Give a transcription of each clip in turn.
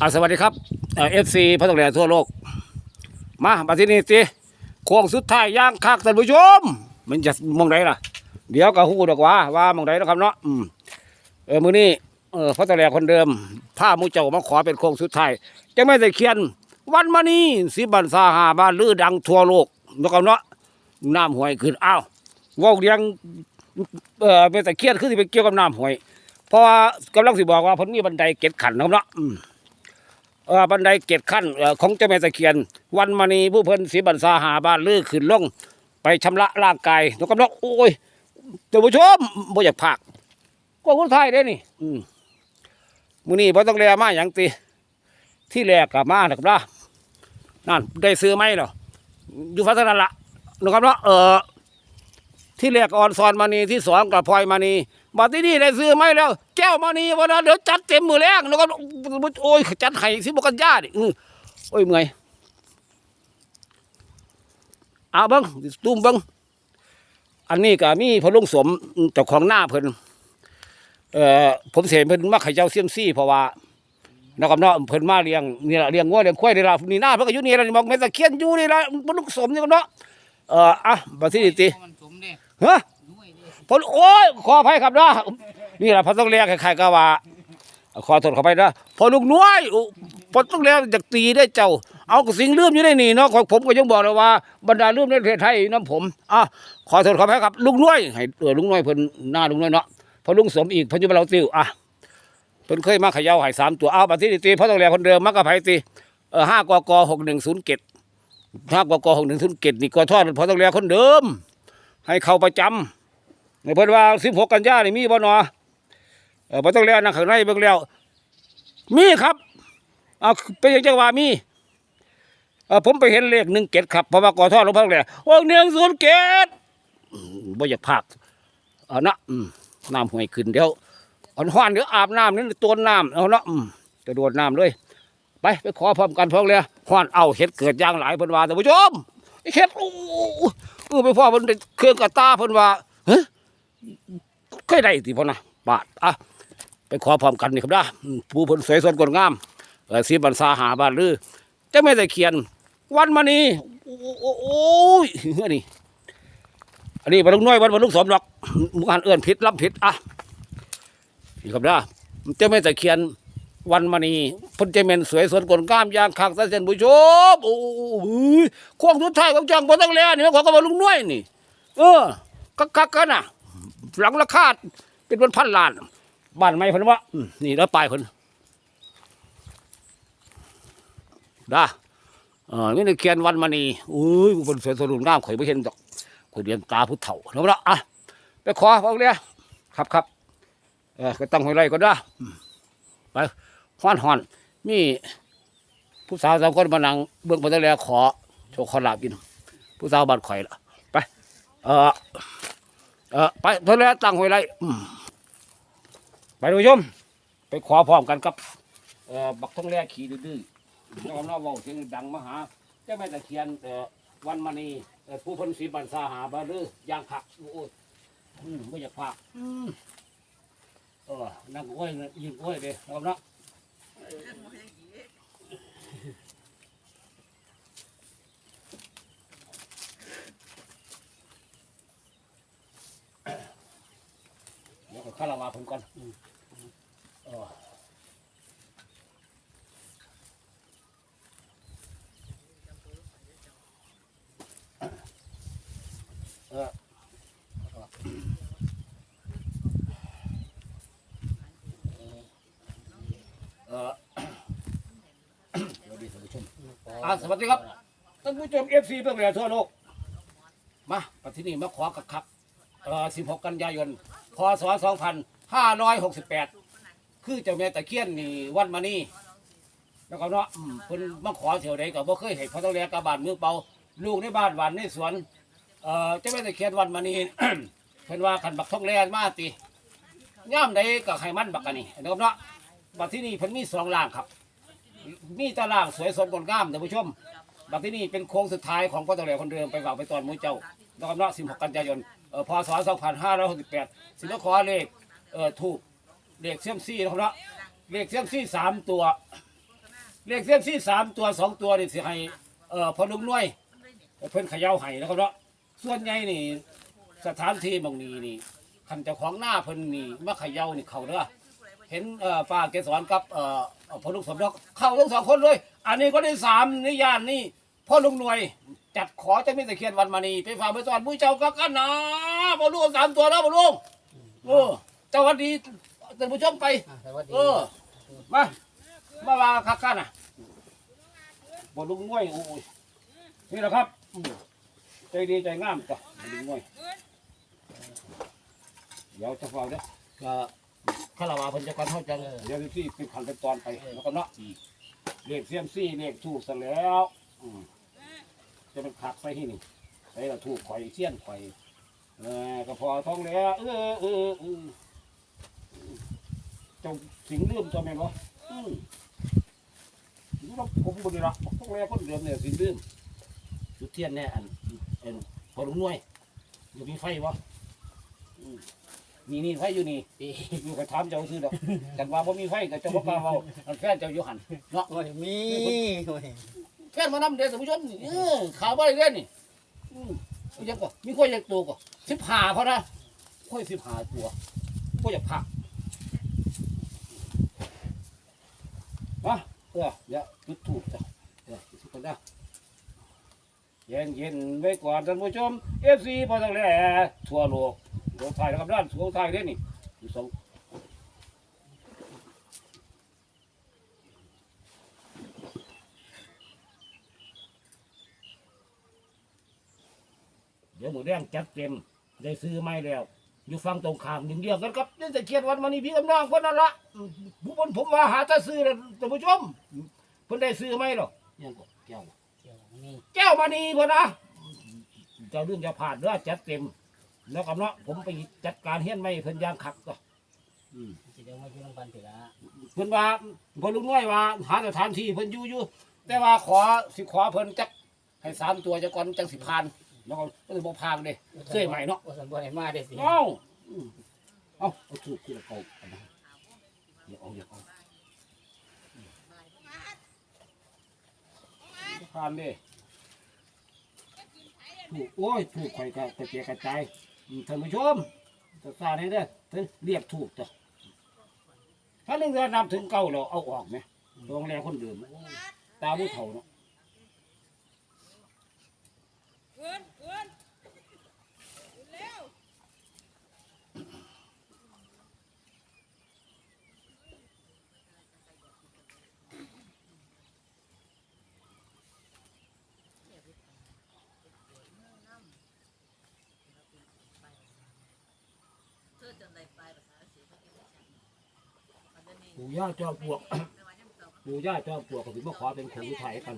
อ่าสวัสดีครับเอฟซีพระตกแหล่ทั่วโลก มามาที่นี่สิโค้งสุดท้ายย่างคักท่านผู้ชม มันจะมองไหนล่ะ เดี๋ยวก็ฮู้ดอกว่า ว่ามองไหนนะครับเนาะอืมเออมือนี้เออพระตกแหล่คนเดิมผ้ามูเจ้ามาขอเป็นโค้งสุดท้ายจะไม่ได้เขียน วันมานี้สิบันซาหาบ้านลือดังทั่วโลกนะครับเนาะน้ำห้วยขึ้นอ้าวว่าเรียงเออเป็นต่เขียนคือสิเป็นเกี่ยวกับน้ำห้วยเพราะว่ากำลังสิบอกว่าเพิ่นมีบันไดเก็ดขันนะครับเนาะ บันไดเกตขั้นของเจ้าแม่ตะเคียน วันมณีผู้เพิ่นสีบันซาหาบ้านลือขึ้นลงไปชำระร่างกายนกกำลังโอ้ยท่านผู้ชมบ่อยากพากก็คนไทยได้นี่ อืมมื้อนี้บ่ต้องเรียมาหยังติที่แรกก็มานะครับล่ะนั่นได้ซื้อไหมเหรออยู่ฟังเท่านั้นละนะครับเนาะเออที่แรกออนซอนมณีที่สองกับพลอยมณี บัดที่นี่ได้ซื้อไหมแล้ว แก้วมณีวันนั้นเดี๋ยวจัดเต็มมือแรงนะครับโอ้ยจัดให้สิบกันยาดิอื้อโอ้ยเมื่อยเอาเบิ้งตุ้มเบิ้งอันนี้ก็มีพระลุงสมเจ้าของหน้าเพิ่นเอ่อผมเสียเพิ่นมาไข่เจ้าเซียมซี่เพราะว่านะครับเนาะเพิ่นมาเลี้ยงนี่ละเลี้ยงงัวเลี้ยงควายนี่ละนี่หน้าเพิ่นก็อยู่นี่ละนี่มองแม่ตะเคียนอยู่นี่ละพระลุงสมนี่ก็เนาะเอ่ออะบัดที่นี่ติมันสมเด้ฮะ ด้วยเด้พลโอ้ยขออภัยครับนะนี่แหละพอต้องเรียกใครๆก็ว่าขอโทษขอไปนะพอลูกน้อยพอต้องเรียกจากตีได้เจ้า เอากระสิ่งลืมอยู่ในนี่เนาะของผมก็ยังบอกเลยว่าบรรดาเลื่อมในประเทศไทยน้ำผมอะขอโทษขอไปครับลุงน้อยให้เออลุงน้อยเพิ่นหน้าลุงน้อยเนาะพอลุงสมอีกพนอยุบเราติวอะเพิ่นเคยมาขย่าให้สามตัวเอาบัตรที่ตีพอต้องเรียกคนเดิมมักกะไผตีเออห้ากกหกหนึ่งศูนย์เกตห้ากกหกหนึ่งศูนย์เกตนี่กอทอดพอต้องเรียกคนเดิม ให้เข้าประจำ ในเพิ่นว่าสิบหกกันยานี่มีบ่หนอเออบ่ต้องแล้วนั่งข้างในเบิ่งแล้ว มีครับเอาเป็นจังว่ามีเออผมไปเห็นเลขหนึ่งเกตครับเพราะว่ากอทอหลงพ่อเลยโอ้หนึ่งศูนย์เกตบ่อยากพากเอานะอืมน้ำห้วยขึ้นเดี๋ยวอ่อนห้อนเดี๋ยวอาบน้ำนี่ตัวน้ำเอานะอืมกระโดดน้ำเลยไปไปขอพร้อมกันพร้อมเลยห้อนเอาเห็ดเกิดอย่างหลายเพิ่นว่าท่ผู้ชมไอเห็ดโอ้เออไปพ่อเพิ่นเครื่องกระตาเพิ่นว่าเฮ้ย เคยได้ติพ่อนะบาทอะไปขอพร้อมกันนี่ครับนะผู้เพนสวยสดงดงามเออสีบันซาหาบ้านลือเจะไม่ได้เขียน วันมานี้โอ้ยเฮ้ยนี่อันนี้บรรลุน้อยวันบรรลุสมดอกมุกานเอื้อนผิดรับผิดอะนี่ครับนะเจะไม่ได้เขียนวันมานี้พ่นเจเมนสวยสดงดงามอย่างคักท่านเซนผู้ชมโอ้โหควงสุดท้ายของจังบ่ต้องแล้วนี่ของกับบรรลุน้อยนี่ เออ กักกักกันน่ะ หลังราคาเป็นพันพันล้านบ้านไม่เพิ่นว่านี่แล้วปลายเพิ่นด้าเออนี่เขียนวันมานีอุ้ยคนสวยสรุปงามข่อยไม่เห็นดอกข่อยเรียนตาผู้เฒ่าแล้วละอะไปขอพวกเนี้ยครับครับเออก็ตั้งให้ไรก็ได้ไปฮ้อนฮ้อนมีผู้สาวสามคนมานั่งเบื้องบนตะแลขอโชว์ขอลาบกิน ผู้สาวบ้านข่อยละไป เออ เออไปเท่าแล้วตั้งไว้ไรไปดูชม ไปขอพร้อมกันกับเออบักท้องแรกขี่ดื้อๆน้องน้องเว่าเสียงดังมหาเจ้าแม่ตะเคียนเออวันมณีเอ่อผู้พ้นสีบันซาหาบาลือยางผักโอ้ยอืมไม่อยากผักอืมเออนั่งอ้อยยิงอ้อยเลยครับเนาะ ดี๋ยวก็ข้ารามาผมก่อนอืมเออเออเออสวัสดีท่านผู้ชมอ่าสวัสดีครับท่านผู้ชมเอฟซีเพื่อนเวลาทั่วโลก มาปฏินี้มาขอกับครับเอ่อ16 กันยายนพ ศ2568 คือเจ้าแม่ตะเคียนนี่วันมานี่แล้วก็เนาะอืมเพิ่นมาขอเที่ยวใดก็บ่เคยให้พระต้องแลกบบ้านมือเปาลูกในบ้านหวานในสวนเอ่อเจ้าแม่ตะเคียนวันมานี่ เพิ่นว่าคันบักทองแลมาติย่ามใดก็ให้มันบักกันนี่นะครับเนาะบัดที่นี่เพิ่นมีสองล่างครับ มีตารางสวยสดงดงามท่านผู้ชม บัดที่นี่เป็นโค้งสุดท้ายของพระต้องแลคนเดิมไปฝากไปตอนหมูเจ้านะครับเนาะ16 กันยายน เอ่อพศ2568สิมาขอเลขเอ่อถูกเลขเซียมซี่นะครับเนาะเลขเซียมซี่สามตัว เลขเส้นซี่สามตัวสองตัวนี่สิให้เอ่อพอลุงน้อยเพิ่นเขย่าให้นะครับเนาะส่วนใหญ่นี่สถานที่บางนี้นี่คันเจ้าของหน้าเพิ่นนี่มาเขย่านี่เขาเด้อเห็นเอ่อป้าเกสรกับเอ่อพอลุงสมดอกเข้าทั้งสองคนเลย อันนี้ก็ได้สามนิยานนี่พ่อลุงหน่วย จัดขอเจะมีตะเคียนวันมานีไปฝากไปสอนผู้เจ้าก็กันนะพ่อลุงสามตัวนะพ่อลุงเออเจ้าวันดีท่านผู้ชมไป อะสวัสดีเออ มา มาว่าคักกันน่ะบอลุงง่วยโอ้ยนี่แหละครับอืมใจดีใจงามจ้ะบอลุงง่วยเดี๋ยวจะฟังเด้อก็ข้าราชการเพิ่นจะกันเท่าจัง เดี๋ยวที่เป็นขั้นเป็นตอนไปแล้วก็เนาะเลขเสียมซี่เลขถูกซะแล้วอืม จะเป็นขักใส่ที่นี่ใส่ละถูกข่อยเสี้ยนข่อยเออก็พอท้องแล้วเออเออเออเจ้าสิงลืมตัวแม่นบ่อืมนี่เราผมบ่ได้รักพวกแม่คนเดิมเนี่ยสิงลืมจุดเทียนแน่อันเอันพอลุงน่วยอยู่มีไฟบ่มีนี่ไฟอยู่นี่อยู่กับถามเจ้าซื้อดอกกันว่าบ่มีไฟก็เจ้าบ่กล้าเว้าอันแฟนเจ้าอยู่หันเนาะโอ้ยมีโอ้ย แฟนมานำเด้อนผู้ชนเออข่าวบ่ได้เด้อนี่อืมเอาจังก็มีข้อยอยากตัวก็15พอนะข้อย15ตัวข้อยอยากพักมาเออเดี๋ยวจุดถูกจ้ะเออจุดกันนะเย็นเย็นๆไว้ก่อนท่านผู้ชมเอฟซีพอตั้งแต่ทั่วโลกโลกไทยนะครับด้านทั่วไทยเด้นี่อยู่สอง เดี๋ยวหมูแดงจัดเต็มได้ซื้อไม่แล้ว อยู่ฟังตรงข้ามหนึ่งเดียวกันครับนี่จะเขียนวันมานี่พี่กำนองคนนั่นละอืมผู้คนผมว่าหาแตาซื้อนะท่านผู้ชมเพิ่นได้ซื้อไหมหรอกยังก็แก้วเกี่ยวนี่แก้วมานีพ่นนะเจ้าเรื่องจะผ่านเด้อจัดเต็ม แล้วกับเนาะผมไปจัดการเฮียนไม่เพิ่นยางขักก็อืมสิเดี๋ยวมาอยู่น้ำกันสิละเพิ่นว่าพอลุงน้อยว่า หาสถานที่เพิ่นอยู่อยู่แต่ว่าขอสิขอเพิ่นจักให้สามตัวจะก่อนจังสิผ่าน แล้วก็ก็เลยบ่ผ่านเด้เสื้อใหม่เนาะโอ้สันบ่ได้มาได้สิเอ้าอืมเอาเอาถูกคือเอาเอานะอย่าเอาอย่าเอาอืมผ่านเด้ถูกโอ้ยถูกข่อยก็กระเจียกระจายอืมท่านผู้ชมจะทราบให้เด้อท่านเรียกถูกจ้ะถ้าเรื่องเรือนำถึงเก่าเราเอาออกไหมตัวแรกคนเดิมโอ้ยตาผู้เฒ่าเนาะเกินเกินเร็ว ปู่ย่าจอมปลวก ปู่ย่าจอมปลวกก็ถือว่าขอเป็นของผู้ไทยกัน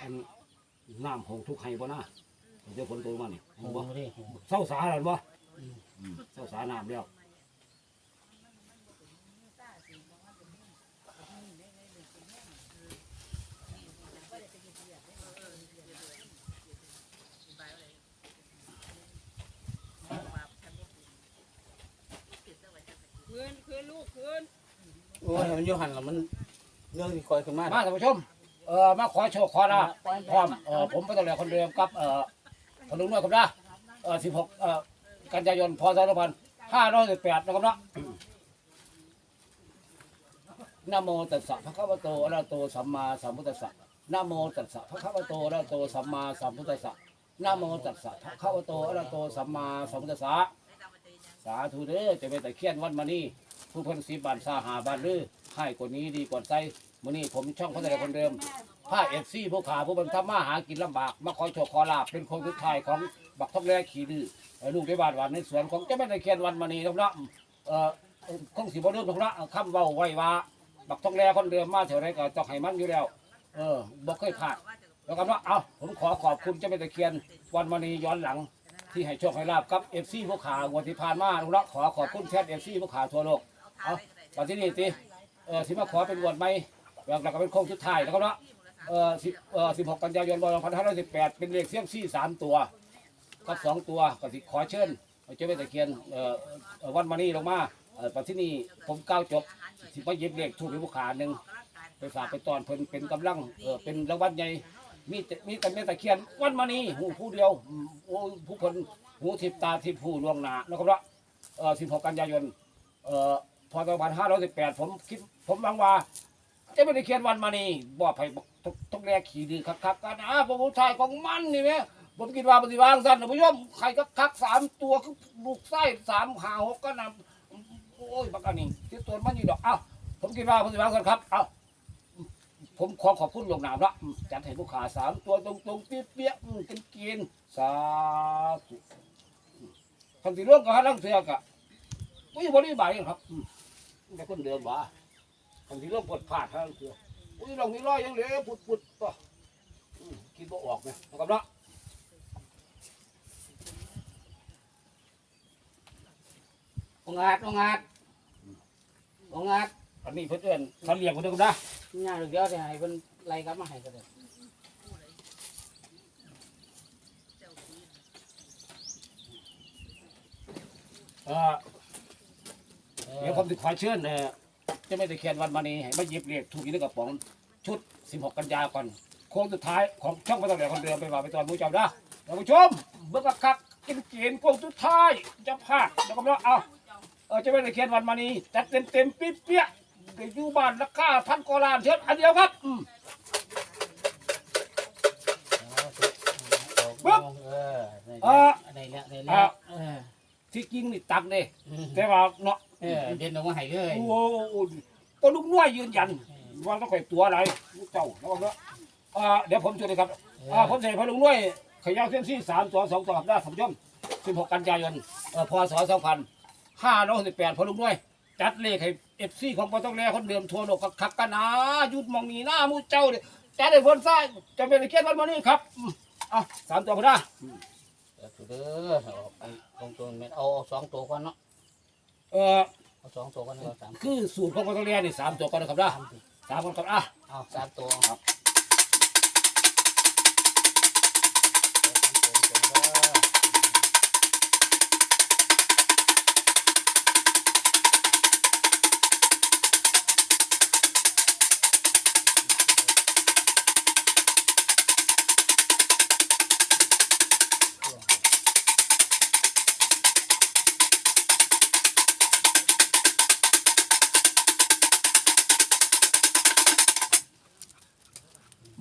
อันน้ำของทุกไห้บ่น่าเดี๋ยวฝนตกมานี่โอ้บ่ดิเศร้าสาแล้วบ่อืมเศร้าสาน้ำแล้ว ลูกคืนโอ้ยมันอยู่หันแล้วมันเรื่องที่คอยขึ้นมามาท่านผู้ชมเอ่อมาขอโชคขอลาภพร้อมเอ่อผมไปตะเลคนเดิมกับเอ่อพลุงน้อยครับนะเอ่อ16เอ่อกันยายนพศ2518นะครับเนาะนะโมตัสสะภะคะวะโตอะระหะโตสัมมาสัมพุทธัสสะนะโมตัสสะภะคะวะโตอะระหะโตสัมมาสัมพุทธัสสะนะโมตัสสะภะคะวะโตอะระหะโตสัมมาสัมพุทธัสสะสาธุเด้อจะเป็นตะเคียนวันมานี่ ผู้เพิ่นสีบานสาหาบานลือให้กว่านี้ดีกว่าใจมื้อนี้ผมช่องพัฒนาคนเดิมผ้าเอฟซีผู้ขาผู้บรรทำมาหากินลำบาก มาคอยโชว์ขอลาบเป็นคนทุกทายของบักทองแรขี่ดื้อเอ่อลูกได้บาดหวานในสวนของเจ้าแม่ตะเคียนวันมณีครับเนาะเอ่อคงสิบ่เรื่องของละคำเว้าไว้ว่าบักทองแรคนเดิมมาเท่าไรก็ต้องให้มันอยู่แล้ว เออบ่เคยพลาดแล้วกันว่าเอาผมขอขอบคุณเจ้าแม่ตะเคียนวันมณีย้อนหลัง ที่ให้โชคให้ลาบกับเอฟซีผู้ขางวันที่ผ่านมาลูกละขอขอบคุณแทนเอฟซีผู้ขาทั่วโลก เอาตอนที่นี่ติเออสิมาขอเป็นวันไหม่แล้วก็เป็นโค้งสุดท้ายแล้วก็เนาะเออสิเออสิบหกกันยายนพันห้าร้อยสิบแปดเป็นเลขเสี่ยมซี่สามตัวกับสองตัวก็สิขอเชิญเจ้าแม่ตะเคียนเอ่อวันมานี่ลงมาเออตอนที่นี่ผมก้าวจบสิไปเย็บเลขถูกให้ผู้ขาหนึ่งไปฝากไปตอนเพิ่นเป็นกำลังเออเป็นรางวัลใหญ่มีมีแต่แม่ตะเคียนวันมานี้หูผู้เดียวโอ้ผู้คนหูทิพตาทิพผู้ลวงหนานะครับเนาะเออ16กันยายนเอ่อ พศ2518ผมคิดผมหวังว่าจะไม่ได้เขียนวันมานี่บอกให้ทุกแรกขี่ดีคักๆกันนะพระผู้ชายของมันนี่ไหมผมคิดว่าปฏิวางสั้นนะผู้ชมใครก็คักสามตัวคือลูกไส้สามหาหกก็นำโอ้ยบักอันนี้ที่ตัวมันอยู่ดอกเอ้าผมคิดว่าปฏิวางสั้นครับเอ้าผมขอขอบคุณลงนามละจัดให้ผู้ขาสามตัวตรงๆเปี้ยๆอืมเป็นเกียนสาธุคำที่ร่วมกับฮัลังเสือกะไม่บริบายครับ อืมแต่คนเดิมว่าบางทีเราปวดผาดทั้งเสืออุ้ยลองนี่ร้อยยังเหลือปุดปุดต่อคิดว่าออกไหมนะครับเนาะองอาจองอาจองอาจอันนี้เพื่อนเขาเลี้ยงคนเดียวกันนะงานเดียวจะให้เพิ่นไล่กลับมาให้ก็ได้เออ เดี๋ยวผมจะขอเชิญเออจะไม่ได้เขียนวันมานี้ให้มาหยิบเรียกถูกอีกในกระป๋องชุด 16 กันยาก่อนโค้งสุดท้ายของช่องพระตำแหน่งคนเดิมไปว่าไปตอนผู้เจ้านะท่านผู้ชมเบิ่งคักๆกินเกียนโค้งสุดท้ายจะพลาดนะครับเนาะเอาเออจะไม่ได้เขียนวันมานี้จัดเต็มเต็มๆปิ๊บเปี้ยเดี๋ยวอยู่บ้านราคาพันกว่าล้านเชิญอันเดียวครับอืม ปึ๊บเออเอ่อได้แล้วได้แล้วเออที่จริงนี่ตักเด้ แต่ว่าเนาะ เออเด่นออกมาให้เลยโอ้โหก็ลูกน้อยยืนยันว่าต้องไปตัวอะไรลูกเจ้าแล้วก็เออเดี๋ยวผมช่วยเลยครับอ่าผมใส่พลุงน้อยขยาวเส้นซี่สามตัวสองตัวได้ผมชมสิบหกกันยายนพศสองพันห้าร้อยสิบแปดพลุงน้อยจัดเลขให้เอฟซีของปตองแรคนเดิมทั่วโลกคักกันนะหยุดมองนีหน้ามูเจ้าเนี่ยจัดให้พ้นซ้ายจะเป็นเขียนวันมานี้ครับอะสามตัวพอได้เออเด้อไปตรงตัวแม่นเอาเอาสองตัวก่อนเนาะ เออเอาสองตัวก่อนเอาสามคือสูตรของปตองแรนี่สามตัวก่อนนะครับนะสามคนครับอะเอาสามตัวครับ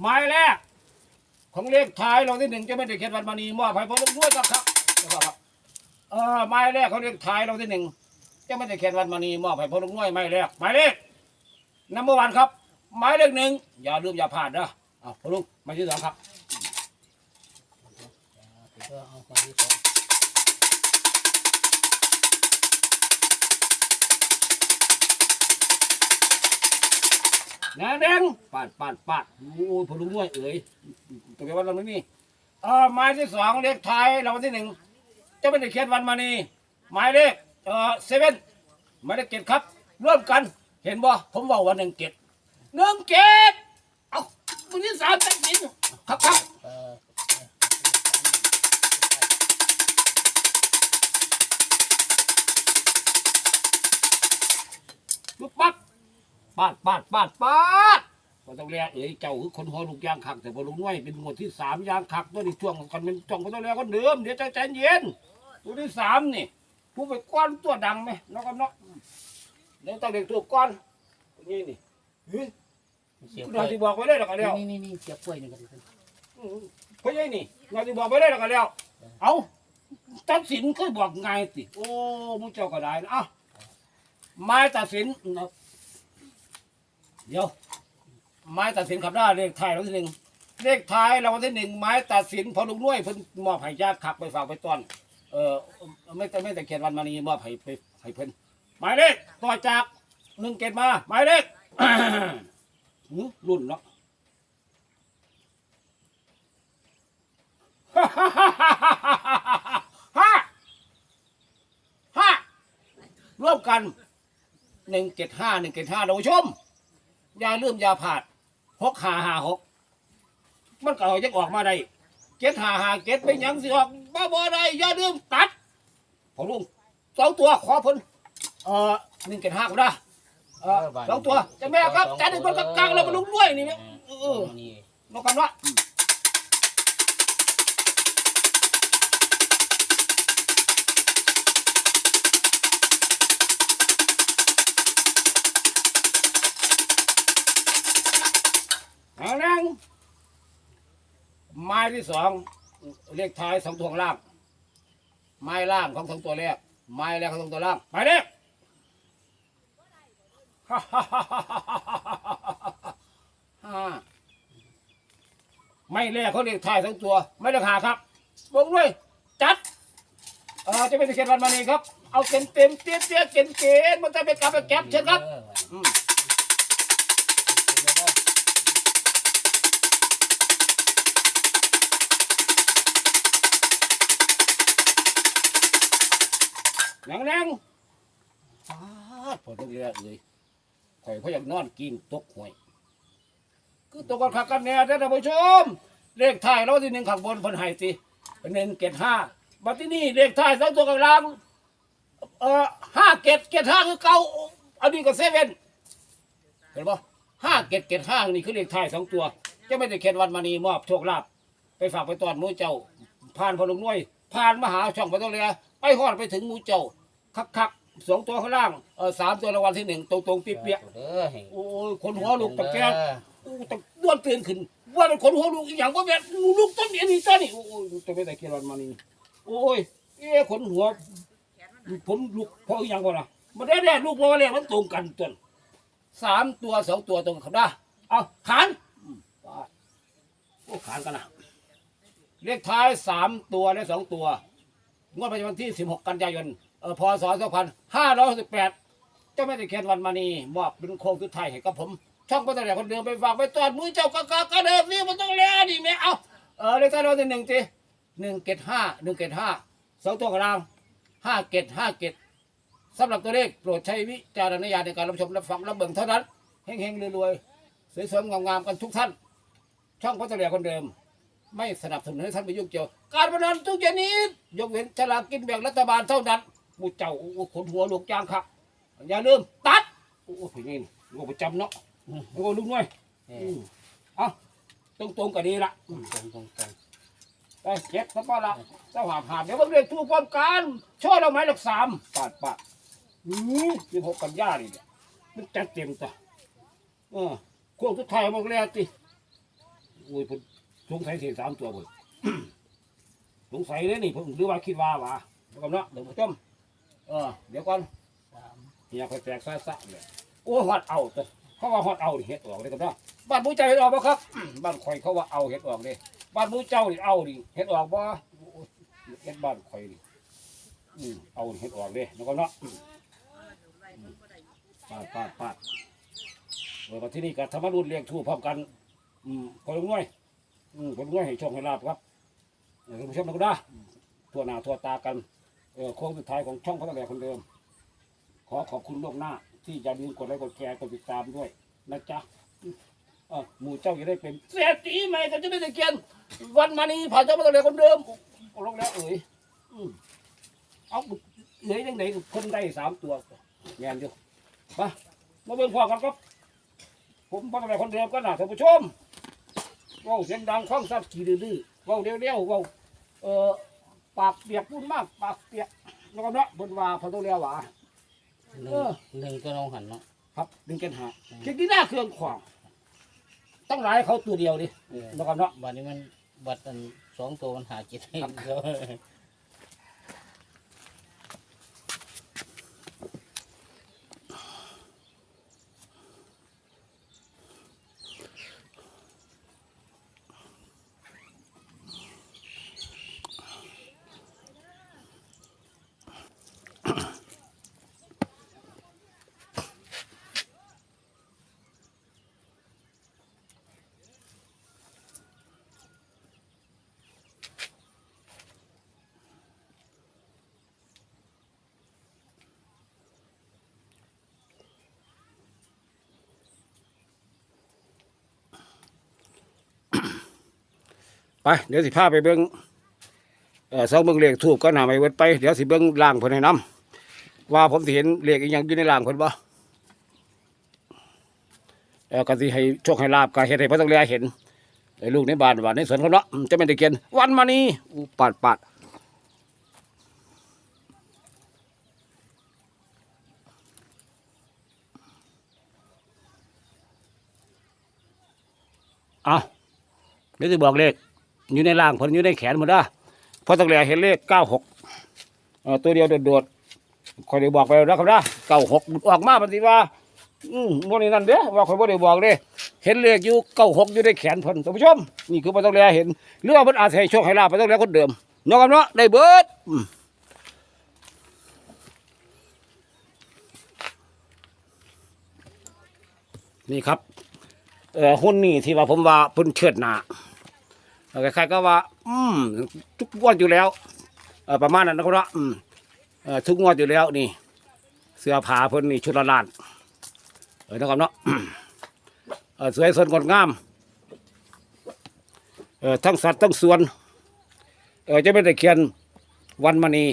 หมายแรก ของเลขท้ายรางวัลที่หนึ่งเจะไม่ได้เขตวันมณีมอบให้พ่อลุงด้วยครับครับนะครับเออหมายแรกของเลขท้ายรางวัลที่หนึ่งเจะไม่ได้เขตวันมณีมอบให้พ่อลุงด้วยหมายแรกหมายเลขนัมเบอร์วันครับหมายเลขหนึ่งอย่าลืมอย่าพลาดนะอะพอลุงหมายที่สองครับเดี๋ยวเอาไปที่สอง แดงแดงปาดปาดปาดโอ้ยพลุงด้วยเอ๋ยตัวเดียววันเราไม่มีเออหมายที่สองเลขท้ายรางวัลที่หนึ่งจะไม่ได้เขียนวันมานีหมายเลขเออเซเว่นหมายเลขเจ็ดครับร่วมกันเห็นบ่ผมบอกว่าหนึ่งเจ็ดหนึ่งเจ็ดเอาตัวที่สามตัดสินครับครับปุ๊บปั๊บ ปาดปาดปาดปาดก็ต้องเรียกเอ๋ยเจ้าคือคนหัวลูกยางขักแต่พอลุงน้อยเป็นงวดที่สามยางขักตัวนี้ช่วงกันเป็นช่วงก็ต้องเรียกคนเดิมเดี๋ยวใจใจเย็นตัวที่สามนี่ผู้ไปก้อนตัวดังไหมน้องกันเนาะเดี๋ยวต้องเด็กตัวก้อนตัวนี้นี่เฮ้ยเสียบเราที่บอกไว้ได้หรอกกันแล้วนี่นี่นี่เสียบกล้วยนี่กันอืมเพราะยัยนี่เราที่บอกไว้ได้หรอกกันแล้ว เอาตัดสินเคยบอกไงสิโอ้มุงเจ้าก็ได้นะเอ้าไม้ตัดสินนะ เดี๋ยว ไม้ตัดสินขับได้เลขท้ายรางวัลที่หนึ่งเลขท้ายรางวัลที่หนึ่งไม้ตัดสินพอลุงน้วยเพิ่นมอบให้ญาติขับไปฝากไปต้อน เออไม่แต่ไม่แต่เขียนวันมานีมอบให้ไปให้เพิ่นหมายเลขต่อจากหนึ่งเกตมาหมายเลข หือรุ่นเนาะ ห้าห้าร่วมกันหนึ่งเจ็ดห้าหนึ่งเจ็ดห้าท่านผู้ชม ย่าลืมอย่าผาดหกหาหาหกมันก็จะออกมาได้เจ็ดหาหาเจ็ดเป็นหยังสิออกบ้าบอได้อย่าลืมตัดพอลุงสองตัวขอเพิ่นเออหนึ่งเจ็ดห้าก็ได้เออสองตัวเจะแม่ครับจัดให้คนกลางๆแล้วมาลุกด้วยนี่แม่เออนี่นกกันวะ แรงแรงไม้ที่สองเลขท้ายสองตัวข้างล่าง ไม้ล่างของสองตัวแรก ไม้แรกของสองตัวล่างไปเด็กห้าไม่แรกเขาเรียกถ่ายทั้งตัว ไม่ราคาครับบอกด้วยจัดเออจะเป็นเขตวันมานีครับ เอาเต็มเต็มๆเตี้ยเตี้ยเกณฑ์เกณฑ์มันจะไปกลับไปแก็บเช่นครับ อืมแรงแรงฟาดพอต้องเรียกเลยข่อยเขาอยากนอนกินตกหวยคือตกกันขักกันแน่ท่านผู้ชม เลขท้ายแล้วที่หนึ่งข้างบนพิ่นให้สิหนึ่งเกตห้าบัดที่นี่เลขท้ายสองตัวกลางเอ่อห้าเกตเกตห้าคือเก่าอันนี้ก็เซเว่นเห็นปะห้าเกตเกตห้านี่คือเลขท้ายสองตัวจะไม่ได้เขียนวันมานีมอบโชคลาภไปฝากไปตอนมูเจ้า ผ่านพลุงน้อยผ่านมหาช่องไปต้องเรียไปฮอดไปถึงมูเจ้า คักคักๆสองตัวข้างล่างเออสามตัวรางวัลที่หนึ่งตรงตรงๆเปียกเด้อให้ๆโอ้ยคนหัวลุกตะแกรงกูต้องด้วนตื่นขึ้นว่าเป็นคนหัวลูกอีกอย่างว่าแบบลูกต้นนี้นี่ต้นนี่โอ้ยจะไปแต่เคียรอนมานี่โอ้ยเอ๊ะขนหัว ผมลูกพออีกอย่างก่อนนะมาได้แน่ลูกพอแล้วมันตรงกันต้นสามตัวสองตัวตรงกันได้เอาขานอืมไปโอ้ขานกันนะเลขท้ายสามตัวและสองตัว งวดประจำวันที่สิบหกกันยายนเออพศสองพันห้าร้อยสิบแปดเจ้าแม่ตะเคียนวันมานีมอบเป็นโค้งสุดท้ายให้กับผม ช่องพัฒนาคนเดิมไปฝากไปตอดมือเจ้ากะกะกะเดิมนี่มันต้องแล้วนี่แม่เอาเออเลขท้ายรางวัลที่หนึ่งทีหนึ่งเกตห้าหนึ่งเกตห้าสองตัวกลางห้าเกตห้าเกตสำหรับตัวเลขโปรดใช้วิจารณญาณในการรับชมรับฟังรับเบิ่งเท่านั้นเฮงๆรวยๆสวยๆงามๆกันทุกท่าน ช่องพัฒนาคนเดิม ไม่สนับสนุนให้ท่านไปยุ่งเกี่ยว การพนันทุกชนิดยกเว้นฉลากกินแบ่งรัฐบาลเท่านั้น หมูเจ้าโอ้โหขนหัวลูกจางครับอย่าลืมตัดโอ้โหนี่นี่ลูกประจำเนาะโอ้ลูกน้อยเออือมเอาตรงตรงๆกันดีละอืมตรงตรงตรงไปเจ็ดสักป้าละเจ้าหาบหาบเดี๋ยวผมเรียกทูความการช่วยเราไหมหลักสามปาดปาดอืมยี่หกกันยานี่เนี่ยมันจัดเต็มจ้ะเออโค้งทุกทายหมดแล้วติโอ้ยผมสงสัยสี่สามตัวผมสงสัยเลยนี่ผมหรือว่าคิดว่าว่าเดี๋ยวก่อนเนาะเดี๋ยวผมจม เออเดี๋ยวก่อนสามเนี่ยคอยแตกซ่าซ่าเลยโอ้ฮอดเอาตัวเขาว่าฮอดเอานี่เห็ดออกเลยครับเนาะบ้านมูเจ้าเห็ดออกบ่ครับบ้านข่อยเขาว่าเอาเห็ดออกเลยบ้านมูเจ้านี่เอาดิเห็ดออกบ่โอ้ยเห็ดบ้านข่อยนี่อืมเอาเห็ดออกเลยแล้วก็เนาะอืมปาดปาดปาดเออก็ที่นี่กับธรรมรุ่นเรียงทู่พร้อมกัน อืมคนลุงน้อยอืมคนลุงน้อยให้โชคให้ลาบครับเออท่านผู้ชมนะคุณด้าทั่วหน้าทั่วตากัน เออโค้งสุดท้ายของช่องเขาตั้งแต่คนเดิม ขอขอบคุณล่วงหน้า ที่อย่าลืมกดไลค์กดแชร์กดติดตามด้วยนะจ๊ะเออหมู่เจ้าจะได้เป็นเศรษฐีใหม่กันจะไม่ได้เกียนวันมานี้ผ่านเจ้ามาตั้งแต่คนเดิมโอ้ลงแล้วเอ๋ยอืมเอาเอ๋ยยังไงคนได้สามตัวแงนอยู่มามาเบิ่งพอกันครับผมมาตั้งแต่คนเดิมก็น่ะท่านผู้ชมว้าเสียงดังคล้องซับขี่ดื้อๆว้าเร็วๆว้าเออ ปากเปียกพูดมากปากเปียกแล้วก็เนาะบนว่าพอต้องเรียกว่า หนึ่เองอหนึ่งก็น้องหันเนาะ ครับดึงกันหาเช็คที่หน้าเครื่องขวางต้องหลายเขาตัวเดียวดิเออแล้วกันเนาะ บัดนี้มันบัดอันสองตัวมันหาจิตให้เดียว ไปเดี๋ยวสิพาไปเบิ้งเออสองเบิ้งเลขทูบก็หนาไปเวิดไปเดี๋ยวสิเบิ้งล่างเพิ่นให้นํว่าผมสิเห็นเลขอีกอย่างอยู่ในร่างเพิ่นบ่เออก็สิให้โชคให้ลาบก็เฮ็ดให้พระต้องเรียเห็นไอ้ลูกในบ้านว่าในสวนเขาเนาะจะไม่ได้เขียนวันมานี้อู้ปาดปาดเอาเดี๋ยวจะบอกเลข อยู่ในร่างเพิ่นอยู่ในแขนหมดเด้อพระต้งเรียเห็นเลขเก้าหกตัวเดียวโดดๆคอยได้บอกไปแล้วนะครับนะเก้าหกออกมาปฏิว่า อืมบ่นี่นั่นเด้อว่าข่อยบ่ได้บอกเด้เห็นเลขอยู่เก้าหกอยู่ในแขนเพิ่นท่านผู้ชมนี่คือบ่ต้องแลเห็นหรือว่าเพิ่นอาจสิให้โชคให้ลาภบ่ต้องแลคนเดิมเนาะครับเนาะได้เบิดนี่ครับเอ่อหุ้นนี่ที่ว่าผมว่าเพิ่นเชิดหน้า เอ่อคล้ายๆก็ว่า อืมทุกงวดอยู่แล้วเอประมาณนั้นนะครับเนาอืมอทุกงวดอยู่แล้วนี่ เสื้อผ้าเพิ่นนี่ชุดละล้านเออนะครับเนาะเออสวยสดงดงามเออทั้งสัตว์ทั้งส่วนเออจะไม่ได้เขียนวันมณี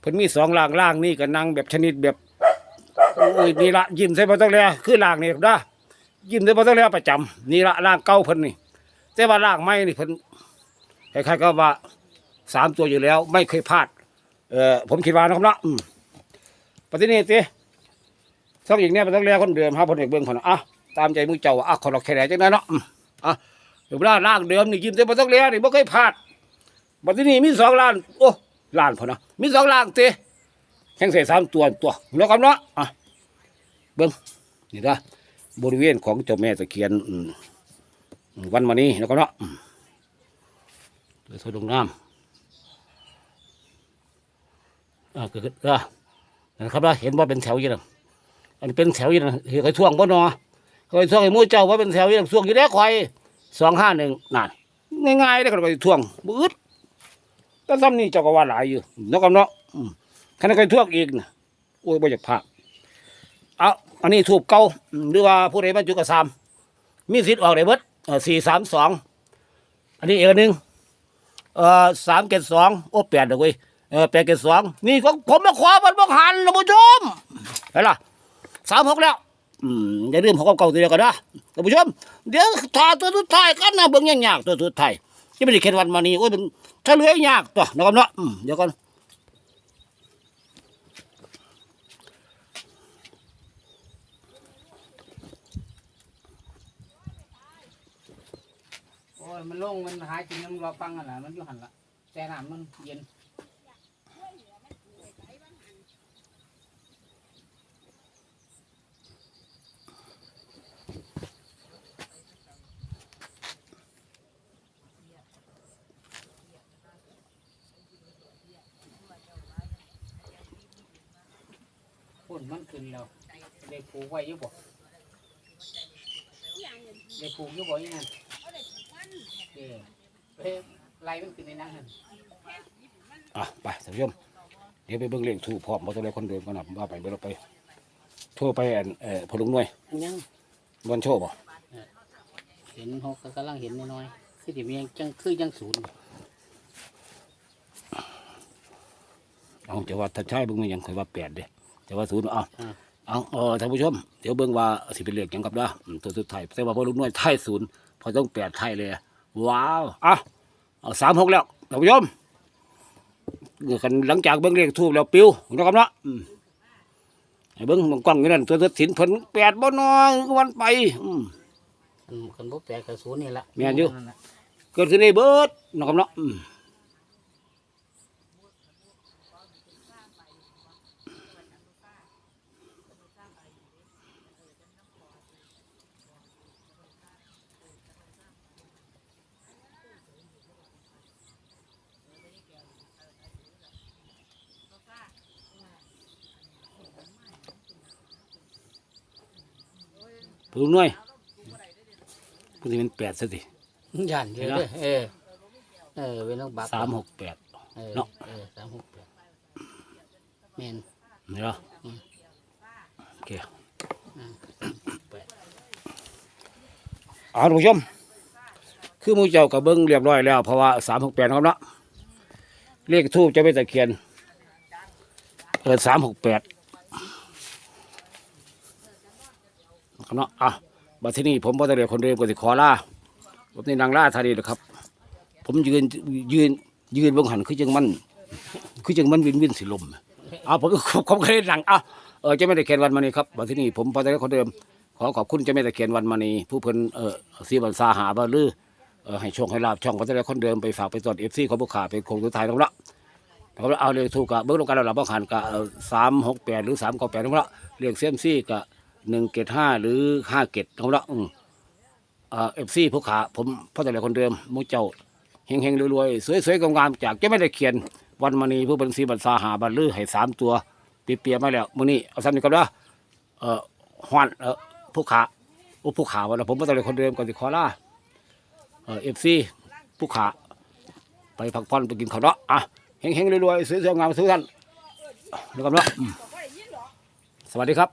เพิ่นมีสองล่างล่างนี่ก็นั่งแบบชนิดแบบโอ้ยนี่ละยิ้มใส่บ่ต้องแล้วคือล่างนี่นะยิ้มใส่บ่ต้องแล้วประจำนี่ละล่างเก่าเพิ่นนี่ แต่ว่าล่างใหม่นี่เพิ่นใคล้ายๆก็ว่าสามตัวอยู่แล้ว ไม่เคยพลาด เออผมคิดว่านะครับเนาะอืมปฏินี้ติสักอย่างเนี้ยมันต้องเรียกคนเดิมครับคนเอกเบิ้องคนอะตามใจมือเจ้าอะคนเราแค่ไหนจังนั้นเนาะอะเดี๋ยวเวลาล่างเดิมนี่ยิ้มแต่มันต้องเรียกนี่ไม่เคยพลาดบัดนี้นี่มีสองล้านโอ้ล้านพอนะมีสองล้านเตะแข่งใส่สามตัวตัวแล้วกันเนาะอะเบิ้องนี่นะบริเวณของเจ้าแม่ตะเคียนอืม วันมานี้แล้วก็เนาะอืมเลยโทษลงน้ำอ่าเกิดอะนะครับนะเห็นว่าเป็นแถวยังไงอันเป็นแถวอยังเคยท่วงบ่นอเคยท่วงไอ้มู่เจ้าว่าเป็นแถวอยังท่วงอยู่แล้วคอยสองห้าหนึ่งนั่นง่ายๆได้ก็ไปท่วงบืดแต่ซ้ำนี่เจ้าก็ว่าหลายอยู่นาะกับเนาะอืมขณะเคยท่วงอีกนะโอ้ยบ่อยากพากเอาอันนี้ถูกเก่าหรือว่าผู้ใดบรรจุกระซามมีสิทธิ์ออกได้เบิด สี่สามสองอันนี้เอกหนึ่งเอ่อสามเกตสองโอ้แปดเด้อเว้ยเออแปดเกตสองนี่ของผมมาขอบัตรบังหันนะผู้ชมเห็นล่ะสามหกแล้วอืมอย่าลืมหกเก่าตัวเดียวกันนะท่านผู้ชมเดี๋ยวถ่ายตัวสุดท้ายกันนะเบิ่งยังยากตัวสุดท้ายจะไม่ได้เข็นวันมานี้โอ้ยมันถ้าเหลือยากตัวนะครับเนาะอืมเดี๋ยวก่อน อ้ยมันโล่งมันหายจริงมันรอฟังกันละมันอยู่หันละแต่น้ำมันเย็นพุ่นมันขึ้นแล้วได้ปลูกไว้อยุบ่ได้ปลูกอยุบ่ยังไง เออเฮ้ยไล่มันขึ้นในนั้นหั่นอะไปท่านผู้ชมเดี๋ยวไปเบิ่งเลขถูกพร้อมบ่ต้องเลยคนเดิมกันนะว่าไปเบิ่งเราไปโทรไปอันเอ่อพอลุงหน่วยยังวันโชว์บ่เห็นเขาก็กำลังเห็นน้อยๆคือที่มียังจังคือยังศูนย์เอาจะว่าถ้าใช่เบิ่งมันยังเคยว่าแปดเด้จะว่าศูนย์เอาอ่าเอาเออท่านผู้ชม เดี๋ยวเบิ่งว่าสิเป็นเลขหยังกับเด้ออืมตัวสุดท้ายแต่ว่าพอลุงหน่วยไทยศูนย์พอต้องแปดไทยเลย ว้าวอะเอาสามหกแล้วท่านผู้ชมเกิดกันหลังจากเบิ้งเลขทูบแล้วปิ้วนะครับเนาะอืมให้เบิ้งมันกว้างอยู่นั่นตัวตัดสินเพิ่นแปดบ่น้อยวันไปอืมคันคันบ่แปลกกับศูนย์นี่ละแม่นอยู่เกิดขึ้นได้เบิดนะครับเนาะ อืมผู้หน่วยผู้ที่เป็นแปดซะสิย่านเยอะเลยเออเออเป็นนักบักสามหกแปด เออเนาะ เออสามหกแปดแม่นนี่เนาะอืมโอเคแปดเอาท่านผู้ชม คือหมูเจ้ากับเบิ้งเรียบร้อยแล้วเพราะว่าสามหกแปดนะครับเนาะเลขทูบจะไม่ตะเคียนเออสามหกแปด ครับ เนาะอะบัดที่นี่ผมพ่อตะเรียคนเดิมก็สิขอลาผมนี่นางล่าทานีนะครับ ผมยืนยืนยืนบงหันคือจังมันคือจังมันวินวินสิลมเอาผมผมเคยหนังเอาเออเจ้าแม่ตะเคียนวันมานี้ครับบัดที่นี่ผมพ่อตะเรียคนเดิมขอขอบคุณเจ้าแม่ตะเคียนวันมานี้ผู้เพิ่นเออสีบันซาหาบาลือเออให้โชคให้ลาบช่องพ่อตะเรียคนเดิมไปฝากไปตรวจเอฟซีของบุคคาเป็นโคงสุดท้ายแล้วละเขาเอาเรียกถูกกะเบิ้งลงกันแล้วเราบ้หันกะสามหกแปดหรือสามเก้าแปดนั่นละเรียกเซยมซี่กะ หนึ่งเกตห้าหรือห้าเกตนั่นละอืมเอ่อฟซีผู้ขาผมพ่อแต่ละคนเดิมหมูเจ้าเฮงเฮงรวยๆ สวยๆงามๆจากจะไม่ได้เขียน วันมณีผู้บัญชีบัญชาหาบัลลือให้สามตัวเปียๆมาแล้วมื้อนี้เอาซ้ำนี่ก็ได้เอ่อฮวนเอ่อผู้ขาโอ้ผู้ขาวันละผมพ่อแต่ละคนเดิมก่อนสิขอลาเอ่อฟซีผู้ขาไปพักผ่อนไปกินข้าวเนาะอะเฮงๆรวยๆสวยๆงามทุกท่านแล้วกันเนาะสวัสดีครับ